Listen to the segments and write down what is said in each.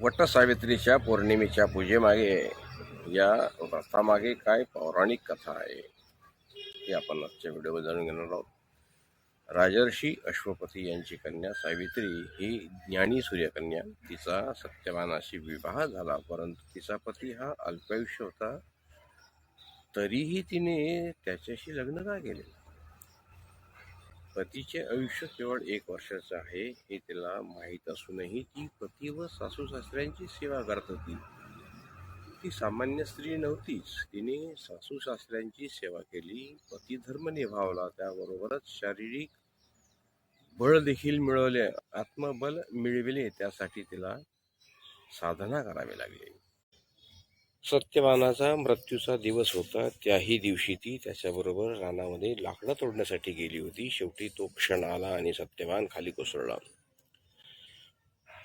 वटसावित्रीच्या पौर्णिमेच्या पूजेमागे या व्रतामागे काय पौराणिक कथा आहे ही आपण आजच्या व्हिडिओमध्ये जाणून घेणार आहोत. राजर्षी अश्वपती यांची कन्या सावित्री ही ज्ञानी सूर्यकन्या. तिचा सत्यवानाशी विवाह झाला परंतु तिचा पती हा अल्पायुष्य होता. तरीही तिने त्याच्याशी लग्न का केले? पतीचे आयुष्य केवळ एक वर्षाचं आहे हे तिला माहीत असूनही ती पती व सासू सासऱ्यांची सेवा करत होती. ती सामान्य स्त्री नव्हतीच. तिने सासू सासऱ्यांची सेवा केली पती धर्म निभावला त्याबरोबरच शारीरिक बळ देखील मिळवले आत्मबल मिळविले त्यासाठी तिला साधना करावी लागली. सत्यवानाचा मृत्यूचा दिवस होता. त्याही दिवशी ती त्याच्याबरोबर रानामध्ये लाकडं तोडण्यासाठी गेली होती. शेवटी तो क्षण आला आणि सत्यवान खाली कोसळला.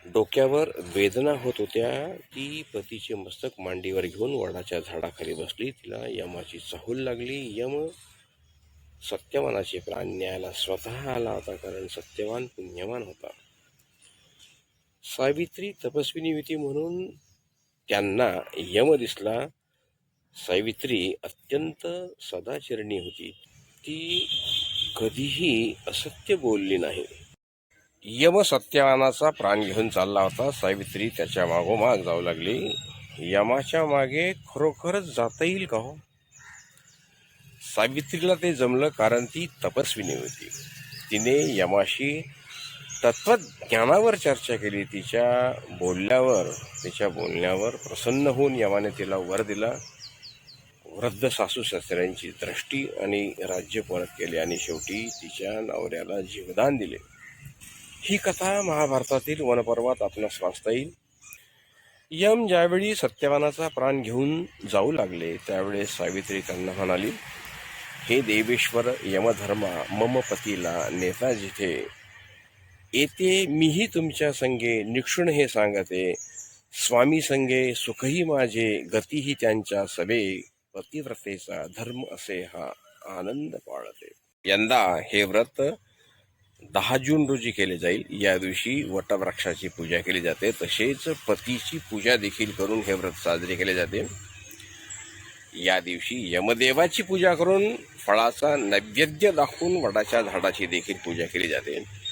डोक्यावर वेदना होत होत्या. ती पतीचे मस्तक मांडीवर घेऊन वडाच्या झाडाखाली बसली. तिला यमाची चाहूल लागली. यम सत्यवानाचे प्राण न्यायला स्वतः आला होता कारण सत्यवान पुण्यवान होता. सावित्री तपस्विनी होती म्हणून त्यांना यम दिसला. सावित्री अत्यंत सदाचरणी होती. ती कधीही असत्य बोलली नाही. यम सत्यवानाचा प्राण घेऊन चालला होता. सावित्री त्याच्या मागोमाग जाऊ लागली. यमाच्या मागे खरोखरच जाता येईल का हो? सावित्रीला ते जमलं कारण ती तपस्विनी होती. तिने यमाशी तत्वज्ञानावर चर्चा केली. तिच्या बोलल्यावर तिच्या बोलण्यावर प्रसन्न होऊन यमाने तिला वर दिला. वृद्ध सासू सासऱ्यांची दृष्टी आणि राज्य परत केले आणि शेवटी तिच्या नवऱ्याला जीवदान दिले. ही कथा महाभारतातील वनपर्वात आपणास वाचता येईल. यम ज्यावेळी सत्यवानाचा प्राण घेऊन जाऊ लागले त्यावेळेस सावित्री त्यांना म्हणाली हे देवेश्वर यमधर्मा मम पतीला नेता जिथे येते मीही तुमच्या संगे निक्षुण हे सांगते. स्वामी संगे सुखही माझे गतीही त्यांच्या सभे पतिव्रतेचा धर्म असे हा आनंद पाळते. यंदा हे व्रत दहा जून रोजी केले जाईल. या दिवशी वटवृक्षाची पूजा केली जाते. तसेच पतीची पूजा देखील करून हे व्रत साजरे केले जाते. या दिवशी यमदेवाची पूजा करून फळाचा नैवेद्य दाखवून वडाच्या झाडाची देखील पूजा केली जाते.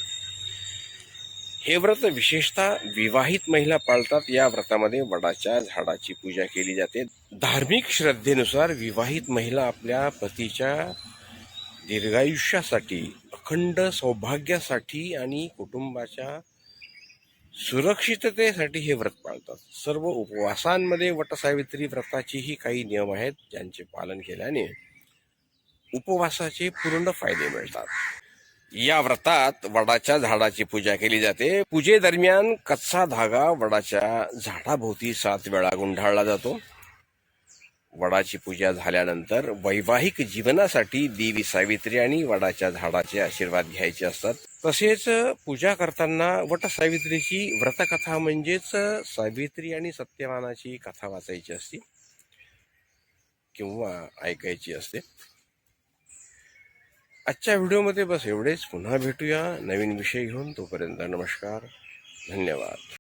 हे व्रत विशेषतः विवाहित महिला पाळतात. या व्रतामध्ये वडाच्या झाडाची पूजा केली जाते. धार्मिक श्रद्धेनुसार विवाहित महिला आपल्या पतीच्या दीर्घायुष्यासाठी अखंड सौभाग्यासाठी आणि कुटुंबाच्या सुरक्षिततेसाठी हे व्रत पाळतात. सर्व उपवासांमध्ये वटसावित्री व्रताचीही काही नियम आहेत ज्यांचे पालन केल्याने उपवासाचे पूर्ण फायदे मिळतात. या व्रतात वडाच्या झाडाची पूजा केली जाते. पूजेदरम्यान कच्चा धागा वडाच्या झाडाभोवती सात वेळा गुंढाळला जातो. वडाची पूजा झाल्यानंतर वैवाहिक जीवनासाठी देवी सावित्री आणि वडाच्या झाडाचे आशीर्वाद घ्यायचे असतात. तसेच पूजा करताना वट सावित्रीची व्रतकथा म्हणजेच सावित्री आणि सत्यवानाची कथा वाचायची असते किंवा ऐकायची असते. आजच्या व्हिडिओमध्ये बस एवढेच. पुन्हा भेटूया नवीन विषय घेऊन. तोपर्यंत नमस्कार. धन्यवाद.